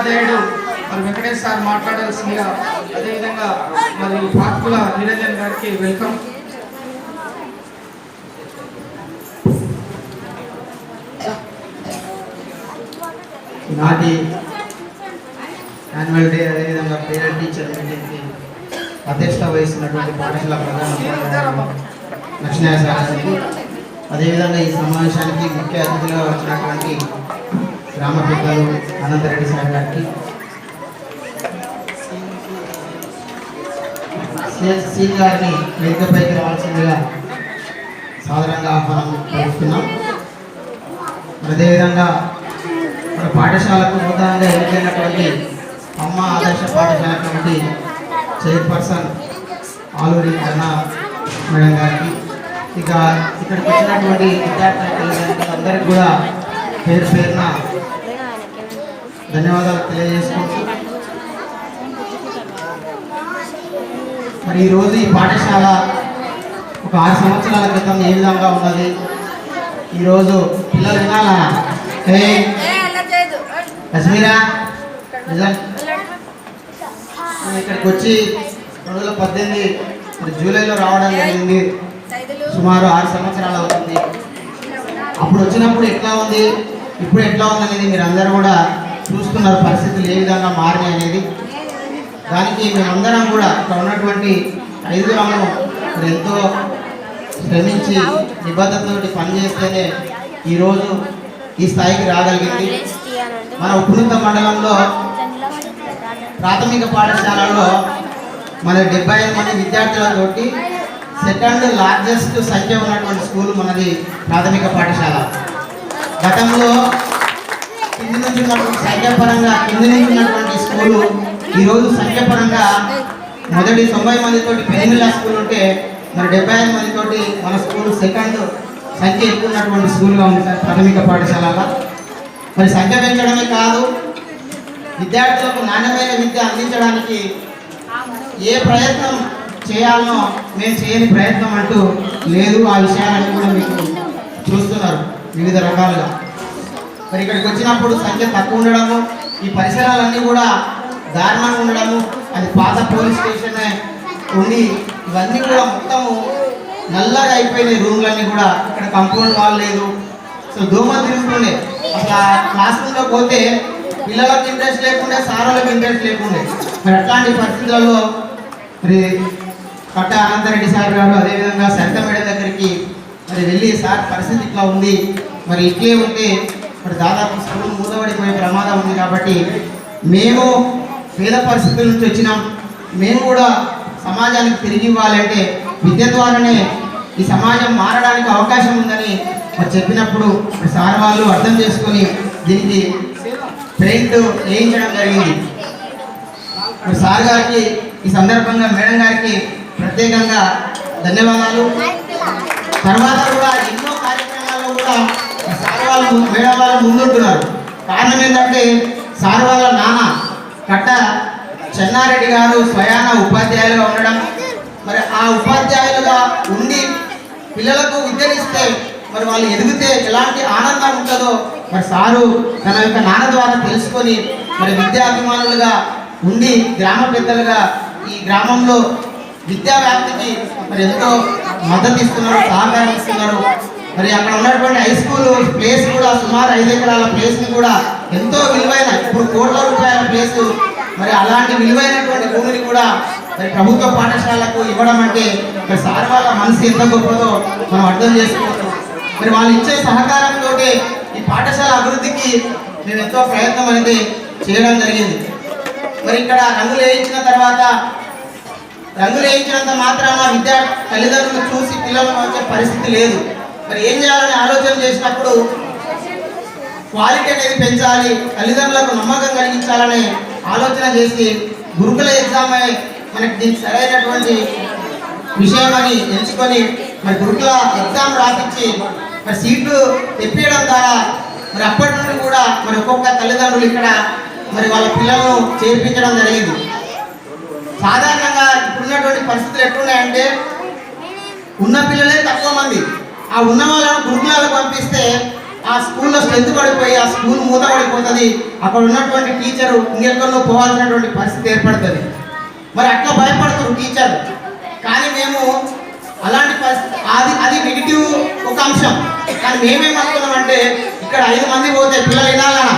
ఉపాధ్యాయుడు మరి వెంకటేష్ సార్ మాట్లాడాల్సిందిగా అదేవిధంగా మరి పార్కుల నిరంజన్ గారికి వెల్కమ్. నాటి యాన్యువల్ డే అదేవిధంగా పేరెంట్ టీచర్ మీటింగ్కి అధ్యక్షత వహిస్తున్నటువంటి పాఠశాల ప్రధాన లక్ష్మీ సార్ అదేవిధంగా ఈ సమావేశానికి ముఖ్య అతిథిగా వచ్చినటువంటి గ్రామ పెద్దలు అనంతరెడ్డి సార్ గారికి. సిఎస్ గారిని వేదికపైకి రావాల్సిందిగా సాధారణంగా ఆహ్వానం పలుకుతున్నాం. అదేవిధంగా మన పాఠశాలకు నూతనంగా ఎన్నికైనటువంటి అమ్మ ఆదర్శ పాఠశాల కమిటీ చైర్పర్సన్ ఆలూరి అన్న మేడం గారికి. ఇక ఇక్కడికి వచ్చినటువంటి విద్యార్థి అందరికీ కూడా పేరు పేరున ధన్యవాదాలు తెలియజేసుకుంటూ. మరి ఈరోజు ఈ పాఠశాల ఒక ఆరు సంవత్సరాల క్రితం ఏ విధంగా ఉన్నది? ఈరోజు పిల్లలు వినాలా కశ్మీరా ఇక్కడికి వచ్చి రెండు వేల పద్దెనిమిది మరి జూలైలో రావడం జరిగింది. సుమారు ఆరు సంవత్సరాలు అవుతుంది. అప్పుడు వచ్చినప్పుడు ఎట్లా ఉంది? ఇప్పుడు ఎట్లా ఉంది అనేది మీరు అందరూ కూడా చూస్తున్నారు. పరిస్థితులు ఏ విధంగా మారినాయి అనేది. దానికి మేమందరం కూడా ఇక్కడ ఉన్నటువంటి ఐదుగురము మరి ఎంతో శ్రమించి నిబద్ధతతో పనిచేస్తేనే ఈరోజు ఈ స్థాయికి రాగలిగింది. మన ఉపృత మండలంలో ప్రాథమిక పాఠశాలలో మన డెబ్బై ఐదు మంది విద్యార్థులతోటి సెకండ్ లార్జెస్ట్ సంఖ్య ఉన్నటువంటి స్కూల్ మనది ప్రాథమిక పాఠశాల. గతంలో కింది నుంచి ఉన్నటువంటి సంఖ్యాపరంగా కింది నుంచి ఉన్నటువంటి స్కూలు ఈరోజు సంఖ్యాపరంగా మొదటి తొంభై మందితోటి పెరిమిల్ల స్కూల్ ఉంటే మరి డెబ్బై ఐదు మందితోటి మన స్కూల్ సెకండ్ సంఖ్య ఎక్కువ ఉన్నటువంటి స్కూల్గా ఉంది సార్ ప్రాథమిక పాఠశాలలో మరి సంఖ్య పెంచడమే కాదు విద్యార్థులకు నాణ్యమైన విద్య అందించడానికి ఏ ప్రయత్నం చేయాలనో మేము చేయని ప్రయత్నం అంటూ లేదు ఆ విషయాలన్నీ కూడా మీకు చూస్తున్నారు వివిధ రకాలుగా. మరి ఇక్కడికి వచ్చినప్పుడు సంఖ్య తక్కువ ఉండడము ఈ పరిసరాలన్నీ కూడా దారుణంగా ఉండడము అది పాత పోలీస్ స్టేషనే ఉండి ఇవన్నీ కూడా మొత్తము నల్లగా అయిపోయిన రూమ్లన్నీ కూడా ఇక్కడ కంపౌండ్ వాల్ లేదు. సో దోమలు తిరుగుతుండే అసలు ఆ క్లాస్ రూమ్లో పోతే పిల్లలకు ఇంట్రెస్ట్ లేకుండే సారోళ్ళకి ఇంట్రెస్ట్ లేకుండే. మరి అట్లాంటి పరిస్థితులలో మరి పట్ట అనంతరెడ్డి సార్ గారు అదేవిధంగా సంతమేడ మేడం దగ్గరికి మరి వెళ్ళి సార్ పరిస్థితి ఇట్లా ఉంది. మరి ఇట్లే ఉంటే మరి దాదాపు స్కూల్ మూతబడిపోయే ప్రమాదం ఉంది కాబట్టి మేము పేద పరిస్థితుల నుంచి వచ్చినాం. మేము కూడా సమాజానికి తిరిగి ఇవ్వాలంటే విద్య ద్వారానే ఈ సమాజం మారడానికి అవకాశం ఉందని మరి చెప్పినప్పుడు సార్ వాళ్ళు అర్థం చేసుకొని దీనికి పెయింట్ వేయించడం జరిగింది. సార్ గారికి ఈ సందర్భంగా మేడం గారికి ప్రత్యేకంగా ధన్యవాదాలు. తర్వాత కూడా ఎన్నో కార్యక్రమాల్లో కూడా సార్ వాళ్ళు మేడం వాళ్ళు ముందుంటున్నారు. కారణం ఏంటంటే సార్ వాళ్ళ నాన్న కట్ట చెన్నారెడ్డి గారు స్వయాన ఉపాధ్యాయులుగా ఉండడం. మరి ఆ ఉపాధ్యాయులుగా ఉండి పిల్లలకు విద్యనిస్తే మరి వాళ్ళు ఎదిగితే ఎలాంటి ఆనందం ఉంటుందో మరి సారు తన యొక్క నాన్న ద్వారా తెలుసుకొని మరి విద్యాభిమానులుగా ఉండి గ్రామ పెద్దలుగా ఈ గ్రామంలో విద్యా వ్యాప్తికి మరి ఎంతో మద్దతు ఇస్తున్నారు సహకారం ఇస్తున్నారు. మరి అక్కడ ఉన్నటువంటి హై స్కూల్ ప్లేస్ కూడా సుమారు ఐదు ఎకరాల ప్లేస్ని కూడా ఎంతో విలువైన ఇప్పుడు కోట్ల రూపాయల ప్లేస్ మరి అలాంటి విలువైనటువంటి భూమిని కూడా మరి ప్రభుత్వ పాఠశాలకు ఇవ్వడం అంటే మరి సార్ వాళ్ళ మనసు ఎంత గొప్పదో మనం అర్థం చేసుకోవచ్చు. మరి వాళ్ళు ఇచ్చే సహకారంతో ఈ పాఠశాల అభివృద్ధికి మేము ఎంతో ప్రయత్నం అనేది చేయడం జరిగింది. మరి ఇక్కడ రంగులు వేయించిన తర్వాత రంగులు వేయించినంత మాత్రాన విద్యా తల్లిదండ్రులు చూసి పిల్లలు వచ్చే పరిస్థితి లేదు. మరి ఏం చేయాలని ఆలోచన చేసినప్పుడు క్వాలిటీ అనేది పెంచాలి తల్లిదండ్రులకు నమ్మకం కలిగించాలని ఆలోచన చేసి గురుకుల ఎగ్జామ్ మనకి దీనికి సరైనటువంటి విషయం అని ఎంచుకొని మరి గురుకుల ఎగ్జామ్ రాపించి మరి సీట్లు తెప్పియడం ద్వారా మరి అప్పటి నుండి కూడా మరి ఒక్కొక్క తల్లిదండ్రులు ఇక్కడ మరి వాళ్ళ పిల్లలను చేర్పించడం జరిగింది. సాధారణంగా ఇప్పుడున్నటువంటి పరిస్థితులు ఎట్లున్నాయంటే ఉన్న పిల్లలే తక్కువ మంది. ఆ ఉన్న వాళ్ళను గురుకులాలకు పంపిస్తే ఆ స్కూల్లో స్ట్రెంత్ పడిపోయి ఆ స్కూల్ మూత పడిపోతుంది. అక్కడ ఉన్నటువంటి టీచరు ఇంకెక్కడో పోవాల్సినటువంటి పరిస్థితి ఏర్పడుతుంది. మరి అట్లా భయపడుతున్నారు టీచర్ కానీ మేము అలాంటి పరిస్థితి అది అది నెగిటివ్ ఒక అంశం. కానీ మేమేమనుకున్నామంటే ఇక్కడ ఐదు మంది పోతే పిల్లలు వినాలనా?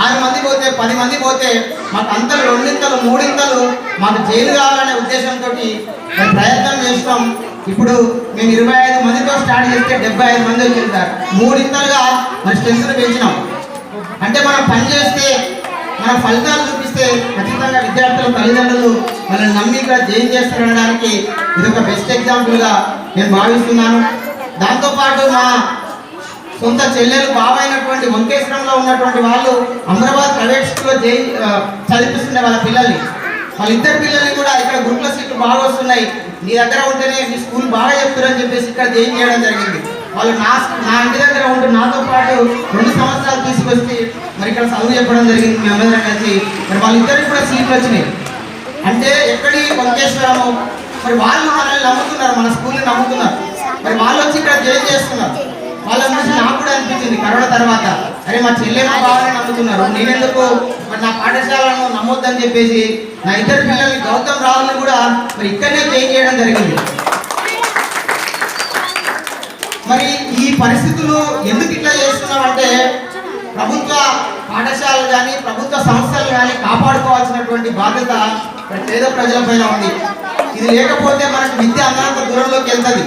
ఆరు మంది పోతే పది మంది పోతే మాకు అంతలు రెండింతలు మూడింతలు మాకు జైలు కావాలనే ఉద్దేశంతో మేము ప్రయత్నం చేస్తాం. ఇప్పుడు మేము ఇరవై ఐదు మందితో స్టార్ట్ చేస్తే డెబ్బై ఐదు మంది వచ్చింది సార్ మూడింతలుగా మన స్ట్రెంత్ను పెంచినాం. అంటే మనం పని చేస్తే మన ఫలితాలు చూపిస్తే ఖచ్చితంగా విద్యార్థుల తల్లిదండ్రులు మనల్ని నమ్మి ఇక్కడ జైన్ చేస్తారనడానికి ఇది ఒక బెస్ట్ ఎగ్జాంపుల్గా నేను భావిస్తున్నాను. దాంతోపాటు మా సొంత చెల్లెలు బాబైనటువంటి వంకేశ్వరంలో ఉన్నటువంటి వాళ్ళు అమరాబాద్ ప్రైవేట్ స్కూల్లో జై చదివిస్తుండే వాళ్ళ పిల్లల్ని. వాళ్ళిద్దరు పిల్లల్ని కూడా ఇక్కడ గ్రూప్ల సీట్లు బాగా వస్తున్నాయి. నీ దగ్గర ఉంటేనే మీ స్కూల్ బాగా చెప్తారని చెప్పేసి ఇక్కడ జైన్ చేయడం జరిగింది. వాళ్ళు నా నా ఇంటి దగ్గర ఉంటూ నాతో పాటు రెండు సంవత్సరాలు తీసుకొచ్చి మరి ఇక్కడ చదువు చెప్పడం జరిగింది మీ అందరం కలిసి. మరి వాళ్ళిద్దరికి కూడా సీట్లు వచ్చినాయి. అంటే ఎక్కడి వంకేశ్వరము మరి వాళ్ళు మనల్ని నమ్ముతున్నారు మన స్కూల్ని నమ్ముతున్నారు. మరి వాళ్ళు వచ్చి ఇక్కడ జైన్ చేస్తున్నారు. వాళ్ళ గురించి నాకు కూడా అనిపించింది. కరోనా తర్వాత. అరే మా చెల్లెమ్మ కావాలని నమ్ముతున్నారు. నేనెందుకు? మరి నా పాఠశాలను నమ్మొద్దని చెప్పేసి నా ఇద్దరు పిల్లల్ని గౌతమ్ రావుని కూడా మరి ఇక్కడనే చేంజ్ చేయడం జరిగింది. మరి ఈ పరిస్థితులు ఎందుకు ఇట్లా చేస్తున్నామంటే ప్రభుత్వ పాఠశాలలు కానీ ప్రభుత్వ సంస్థలు కానీ కాపాడుకోవాల్సినటువంటి బాధ్యత పేద ప్రజలపైన ఉంది. ఇది లేకపోతే మనకు విద్య అందంత దూరంలోకి వెళ్తుంది.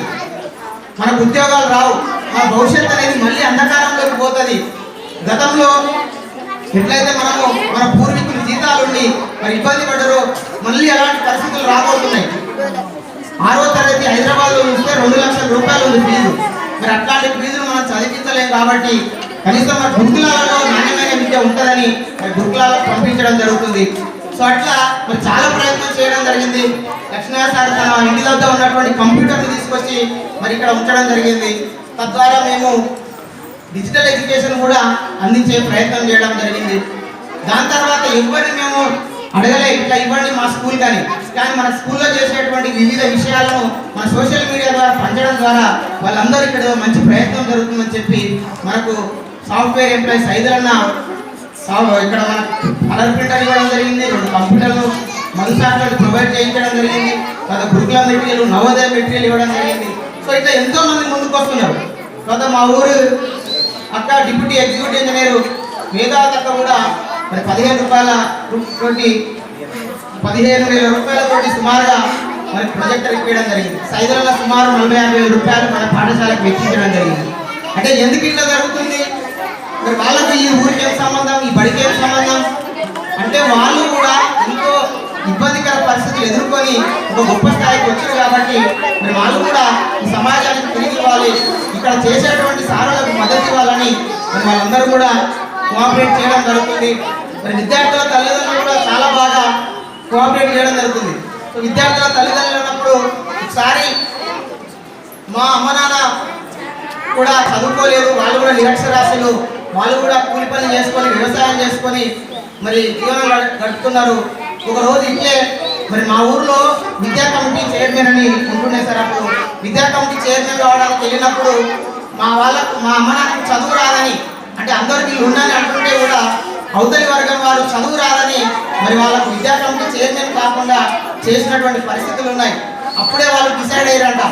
మనకు ఉద్యోగాలు రావు. మన భవిష్యత్తు అనేది మళ్ళీ అంధకారంలోకి పోతుంది. గతంలో ఎట్లయితే మనము మన పూర్వీకులు జీతాలుండి మరి ఇబ్బంది పడ్డారో మళ్ళీ అలాంటి పరిస్థితులు రాబోతున్నాయి. ఆరో తరగతి హైదరాబాద్లో చూస్తే రెండు లక్షల రూపాయలు ఉంది ఫీజు. మరి అట్లాంటి ఫీజులు మనం చదివించలేం కాబట్టి కనీసం మన గురుకులాలలో నాణ్యమైన విద్య ఉంటుందని మరి గురుకులాలకు పంపించడం జరుగుతుంది. సో అట్లా మరి చాలా ప్రయత్నం చేయడం జరిగింది. లక్ష్మీనారాయణ సార్ తన ఇంటి వద్ద ఉన్నటువంటి కంప్యూటర్ని తీసుకొచ్చి మరి ఇక్కడ ఉంచడం జరిగింది. తద్వారా మేము డిజిటల్ ఎడ్యుకేషన్ కూడా అందించే ప్రయత్నం చేయడం జరిగింది. దాని తర్వాత ఎవరిని మేము అడగలే ఇట్లా ఇవ్వండి మా స్కూల్ కానీ. కానీ మన స్కూల్లో చేసేటువంటి వివిధ విషయాలను మన సోషల్ మీడియా ద్వారా పంచడం ద్వారా వాళ్ళందరూ ఇక్కడ మంచి ప్రయత్నం జరుగుతుందని చెప్పి మనకు సాఫ్ట్వేర్ ఎంప్లాయీస్ ఐదులన్న సా- ఇక్కడ మన కలర్ ప్రింటర్ ఇవ్వడం జరిగింది రెండు కంప్యూటర్లు మధుసాట్లు ప్రొవైడ్ చేయించడం జరిగింది తర్వాత గురుకుల మెటీరియల్ నవోదయ మెటీరియల్ ఇవ్వడం జరిగింది. సో ఇట్లా ఎంతో మంది ముందుకు వస్తున్నారు తర్వాత మా ఊరు అక్క డిప్యూటీ ఎగ్జిక్యూటివ్ ఇంజనీర్ వేదావత్ అక్క కూడా మరి పదిహేను రూపాయల తోటి పదిహేను వేల రూపాయలతోటి సుమారుగా మరి ప్రాజెక్ట్ ఇప్పించడం జరిగింది. సైదులలో సుమారు నలభై యాభై వేల రూపాయలు మన పాఠశాలకు వెచ్చించడం జరిగింది. అంటే ఎందుకు ఇట్లా జరుగుతుంది? మరి వాళ్ళకి ఈ ఊరికి ఏం సంబంధం? ఈ బడికి ఏం సంబంధం? అంటే వాళ్ళు కూడా ఎంతో ఇబ్బందికర పరిస్థితులు ఎదుర్కొని ఒక గొప్ప స్థాయికి వచ్చారు కాబట్టి మరి వాళ్ళు కూడా ఈ సమాజానికి తిరిగి ఇవ్వాలి. ఇక్కడ చేసేటువంటి సారాలకు మద్దతు ఇవ్వాలని మరి వాళ్ళందరూ కూడా కోఆపరేట్ చేయడం జరుగుతుంది. మరి విద్యార్థుల తల్లిదండ్రులు కూడా చాలా బాగా కోఆపరేట్ చేయడం జరుగుతుంది. సో విద్యార్థుల తల్లిదండ్రులు ఉన్నప్పుడు ఒకసారి మా అమ్మ నాన్న కూడా చదువుకోలేదు. వాళ్ళు కూడా నిరక్షరాశులు వాళ్ళు కూడా కూలి పని చేసుకొని వ్యవసాయం చేసుకొని మరి జీవనం గడుపుతున్నారు. ఒక రోజు ఇట్లే మరి మా ఊర్లో విద్యా కమిటీ చైర్మన్ అని ఉంటుండే సార్ అప్పుడు. విద్యా కమిటీ చైర్మన్ కావడానికి వెళ్ళినప్పుడు మా వాళ్ళకు మా అమ్మ నాన్నకు చదువు రాదని అంటే అందరికీ వీళ్ళు ఉండని అంటుంటే కూడా అవతలి వర్గం వారు చదువు రాదని మరి వాళ్ళకు విద్యా కమిటీ చైర్మన్ కాకుండా చేసినటువంటి పరిస్థితులు ఉన్నాయి. అప్పుడే వాళ్ళు డిసైడ్ అయ్యారంట.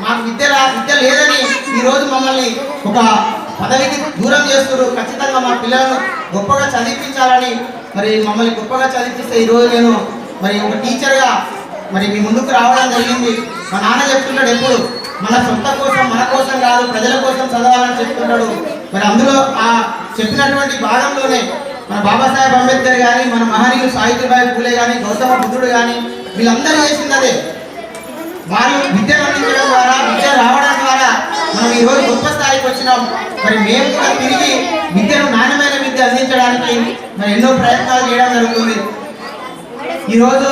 మాకు విద్య విద్య లేదని ఈరోజు మమ్మల్ని ఒక పదవికి దూరం చేస్తున్నారు. ఖచ్చితంగా మా పిల్లలను గొప్పగా చదివించాలని మరి మమ్మల్ని గొప్పగా చదివిస్తే ఈ రోజు నేను మరి ఒక టీచర్గా మరి మీ ముందుకు రావడం జరిగింది. మా నాన్న చెప్తున్నాడు ఎప్పుడు మన సొంత కోసం మన కోసం కాదు ప్రజల కోసం చదవాలని చెప్తున్నాడు మరి అందులో ఆ చెప్పినటువంటి భాగంలోనే మన బాబాసాహెబ్ అంబేద్కర్ కానీ మన మహనీయులు సావిత్రిబాయి పూలే కానీ గౌతమ బుద్ధుడు కానీ వీళ్ళందరూ చేసింది అదే. వారు విద్యను అందించడం ద్వారా విద్య రావడం ద్వారా మనం ఈ రోజు గొప్ప స్థాయికి వచ్చినాం. మరి మేము కూడా తిరిగి విద్యను నాణ్యమైన విద్య అందించడానికి మరి ఎన్నో ప్రయత్నాలు చేయడం జరుగుతుంది. ఈరోజు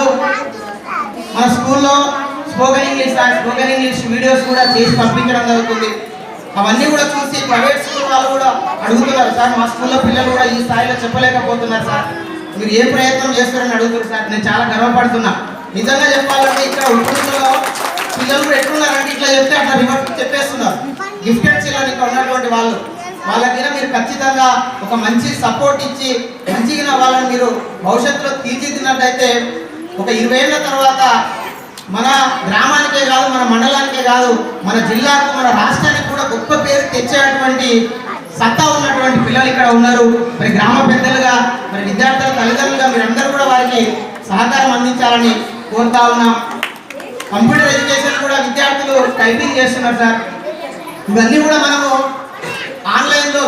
మన స్కూల్లో spoken English and spoken English videos కూడా చేసి పంపించడం జరుగుతుంది. అవన్నీ కూడా చూసి ప్రైవేట్ స్కూల్ వాళ్ళు కూడా అడుగుతున్నారు సార్. మా స్కూల్లో పిల్లలు కూడా ఈ స్థాయిలో చెప్పలేకపోతున్నారు సార్. మీరు ఏ ప్రయత్నం చేస్తారని అడుగుతున్నారు సార్. నేను చాలా గర్వపడుతున్నా. నిజంగా చెప్పాలంటే ఇక్కడ ఉప్పుడులో పిల్లలు కూడా ఎట్లున్నారంటే ఇట్లా చెప్తే అట్లా రివర్స్ చెప్పేస్తున్నారు. గిఫ్టెడ్ చిల్డ్రన్ ఇక్కడ ఉన్నటువంటి వాళ్ళు. వాళ్ళ మీద మీరు ఖచ్చితంగా ఒక మంచి సపోర్ట్ ఇచ్చి మంచిగా వాళ్ళని మీరు భవిష్యత్తులో తీర్చిదిద్దినట్టయితే ఒక ఇరవై ఏళ్ళ తర్వాత మన గ్రామానికే కాదు మన మండలానికే కాదు మన జిల్లాకు మన రాష్ట్రానికి కూడా గొప్ప పేరు తెచ్చేటువంటి సత్తా ఉన్నటువంటి పిల్లలు ఇక్కడ ఉన్నారు. మరి గ్రామ పెద్దలుగా మరి విద్యార్థుల తల్లిదండ్రులుగా మీరందరూ కూడా వారికి సహకారం అందించాలని కోరుతా ఉన్నాం. కంప్యూటర్ ఎడ్యుకేషన్ కూడా విద్యార్థులు టైపింగ్ చేస్తున్నారు సార్. ఇవన్నీ కూడా మనము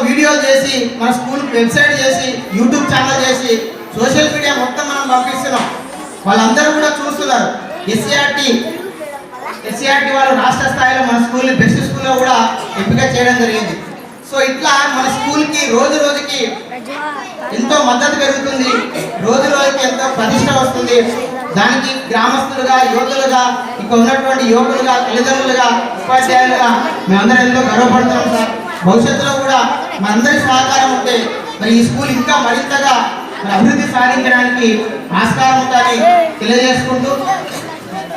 వీడియోలు చేసి మన స్కూల్ వెబ్సైట్ చేసి యూట్యూబ్ ఛానల్ చేసి సోషల్ మీడియా మొత్తం మనం పంపిస్తున్నాం. వాళ్ళందరూ కూడా చూస్తున్నారు. ఎస్సీఆర్టీ ఎస్సీఆర్టీ వాళ్ళు రాష్ట్ర స్థాయిలో మన స్కూల్ని బెస్ట్ స్కూల్లో కూడా ఎంపిక చేయడం జరిగింది. సో ఇట్లా మన స్కూల్కి రోజు రోజుకి ఎంతో మద్దతు పెరుగుతుంది. రోజు రోజుకి ఎంతో ప్రతిష్ట వస్తుంది. దానికి గ్రామస్తులుగా యువకులుగా ఇక్కడ ఉన్నటువంటి యువకులుగా తల్లిదండ్రులుగా ఉపాధ్యాయులుగా మేమందరం ఎంతో గర్వపడుతున్నాం సార్. భవిష్యత్తులో కూడా మనందరి సహకారం ఉంటే మరి ఈ స్కూల్ ఇంకా మరింతగా మరి అభివృద్ధి సాధించడానికి ఆస్కారం ఉందని తెలియజేసుకుంటూ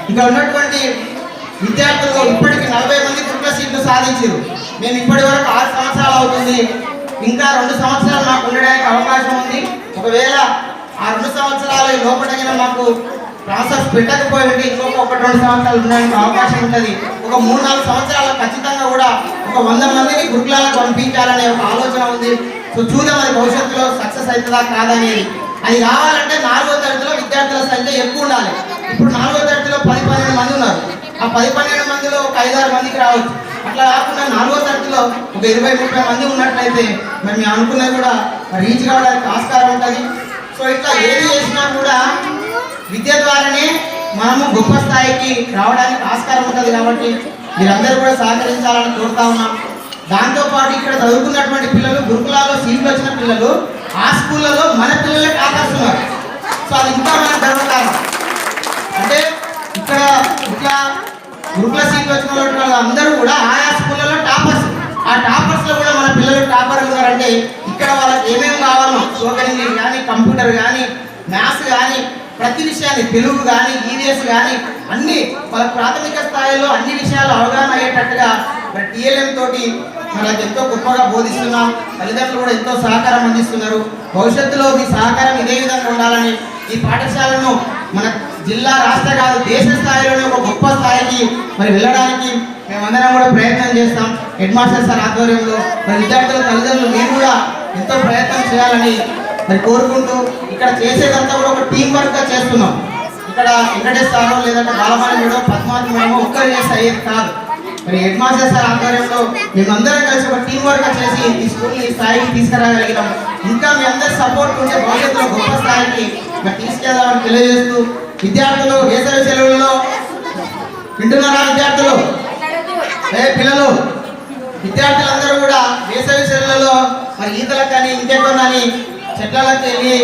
ఇక్కడ ఉన్నటువంటి విద్యార్థులు ఇప్పటికి నలభై మంది కుట్ర సీట్లు సాధించారు. మేము ఇప్పటి వరకు ఆరు సంవత్సరాలు అవుతుంది. ఇంకా రెండు సంవత్సరాలు మాకు ఉండడానికి అవకాశం ఉంది. ఒకవేళ ఆ రెండు సంవత్సరాల లోపల మాకు ప్రాసెస్ పెట్టకపోయి ఇంకొక ఒక రెండు సంవత్సరాలు ఉండడానికి అవకాశం ఉంటుంది. ఒక మూడు నాలుగు సంవత్సరాలు ఖచ్చితంగా కూడా ఒక వంద మందిని గురుకులాలకు పంపించాలనే ఒక ఆలోచన ఉంది. సో చూద్దాం అది భవిష్యత్తులో సక్సెస్ అవుతుందా కాదనేది అది రావాలంటే నాలుగో తరగతిలో విద్యార్థుల సంఖ్య ఎక్కువ ఉండాలి. ఇప్పుడు నాలుగో తరగతిలో పది పన్నెండు మంది ఉన్నారు. ఆ పది పన్నెండు మందిలో ఒక ఐదారు మందికి రావచ్చు. అట్లా కాకుండా నాలుగో తరగతిలో ఒక ఇరవై ముప్పై మంది ఉన్నట్లయితే మరి మేము అనుకున్నది కూడా రీచ్ కావడానికి ఆస్కారం ఉంటుంది. సో ఇట్లా ఏది చేసినా కూడా విద్య ద్వారానే మనము గొప్ప స్థాయికి రావడానికి ఆస్కారం ఉంటుంది కాబట్టి మీరందరూ కూడా సహకరించాలని కోరుతా ఉన్నాం. దాంతోపాటు ఇక్కడ చదువుకున్నటువంటి పిల్లలు గురుకులాల్లో సీట్లు వచ్చిన పిల్లలు ఆ స్కూళ్ళలో మన పిల్లలకి ఆకర్షణారు సో అది ఇంకా మనం గర్వకారణం. అంటే ఇక్కడ ఇట్లా గురుకుల సీట్లు వచ్చిన వాళ్ళు అందరూ కూడా ఆయా స్కూళ్ళలో టాపర్స్. ఆ టాపర్స్లో కూడా మన పిల్లలు టాపర్ ఉన్నారంటే ఇక్కడ వాళ్ళకి ఏమేమి కావాలో స్పోకెన్ ఇంగ్లీష్ కానీ కంప్యూటర్ కానీ మ్యాథ్స్ కానీ ప్రతి విషయాన్ని తెలుగు కానీ ఈవీఎస్ కానీ అన్ని వాళ్ళ ప్రాథమిక స్థాయిలో అన్ని విషయాలు అవగాహన అయ్యేటట్టుగా టీఎల్ఎం తోటి మనకు ఎంతో గొప్పగా బోధిస్తున్నాం. తల్లిదండ్రులు కూడా ఎంతో సహకారం అందిస్తున్నారు. భవిష్యత్తులో మీ సహకారం ఇదే విధంగా ఉండాలని ఈ పాఠశాలను మన జిల్లా రాష్ట్ర కాదు దేశ స్థాయిలోనే ఒక గొప్ప స్థాయికి మరి వెళ్ళడానికి మేమందరం కూడా ప్రయత్నం చేస్తాం. హెడ్ మాస్టర్ సార్ ఆధ్వర్యంలో. మరి విద్యార్థుల తల్లిదండ్రులు మీరు కూడా ఎంతో ప్రయత్నం చేయాలని మరి కోరుకుంటూ ఇక్కడ చేసేదంతా కూడా ఒక టీం వర్క్గా చేస్తున్నాం. ఇక్కడ వెంకటేష్ సార్ లేదంటే బాలమాని మేడం పద్మావతి మేడం ఒక్కరు చేస్తే అయ్యేది కాదు మరి హెడ్ మాస్టర్ సార్ ఆధ్వర్యంలో మేమందరం కలిసి ఒక టీం వర్క్ చేసి ఈ స్కూల్ ఈ స్థాయికి తీసుకురాగలిగినాం ఇంకా మీ అందరి సపోర్ట్ ఉంటే భవిష్యత్తులో గొప్ప స్థాయికి మరి తీసుకెళ్దామని తెలియజేస్తూ విద్యార్థులు వేసవి సెలవులలో వింటున్నారా విద్యార్థులు? ఏ పిల్లలు? విద్యార్థులందరూ కూడా వేసవి సెలవులలో మరి ఈతలకు కానీ ఇంకెక్కడని చెట్లకి వెళ్ళి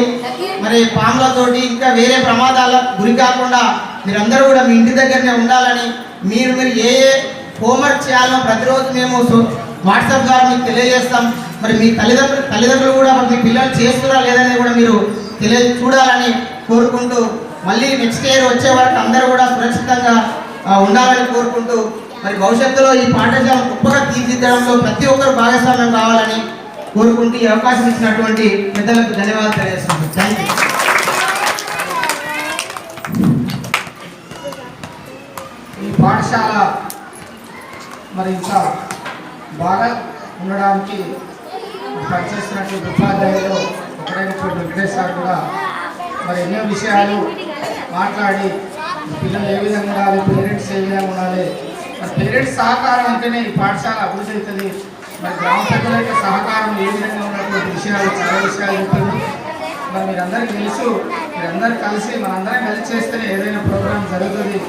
మరి పాములతోటి ఇంకా వేరే ప్రమాదాలకు గురి కాకుండా మీరందరూ కూడా మీ ఇంటి దగ్గరనే ఉండాలని మీరు మీరు ఏ ఏ హోంవర్క్ చేయాలో ప్రతిరోజు మేము సో- వాట్సాప్ ద్వారా మీకు తెలియజేస్తాం. మరి మీ తల్లిదండ్రులు తల్లిదండ్రులు కూడా మరి మీ పిల్లలు చేస్తున్నారా లేదనేది కూడా మీరు తెలియ చూడాలని కోరుకుంటూ మళ్ళీ నెక్స్ట్ ఇయర్ వచ్చే వరకు అందరూ కూడా సురక్షితంగా ఉండాలని కోరుకుంటూ మరి భవిష్యత్తులో ఈ పాఠశాల గొప్పగా తీర్చిదిద్దడంలో ప్రతి ఒక్కరు భాగస్వామ్యం కావాలని కోరుకుంటూ ఈ అవకాశం ఇచ్చినటువంటి పెద్దలకు ధన్యవాదాలు తెలియజేస్తున్నాను థ్యాంక్ యూ ఈ పాఠశాల మరి ఇంకా బాగా ఉండడానికి పనిచేస్తున్నటువంటి ఉపాధ్యాయులు ఒకరైనటువంటి వెంకటేష్ సార్ కూడా మరి ఎన్నో విషయాలు మాట్లాడి పిల్లలు ఏ విధంగా ఉండాలి పేరెంట్స్ ఏ విధంగా ఉండాలి మరి పేరెంట్స్ సహకారం అంటేనే ఈ పాఠశాల అభివృద్ధి అవుతుంది. మరి గ్రామ పెద్దల యొక్క సహకారం ఏ విధంగా ఉన్నటువంటి విషయాలు చాలా విషయాలు చెప్పింది మరి మీరందరికీ తెలుసు మీరందరూ కలిసి మనందరం కలిసి చేస్తేనే ఏదైనా ప్రోగ్రాం జరుగుతుంది.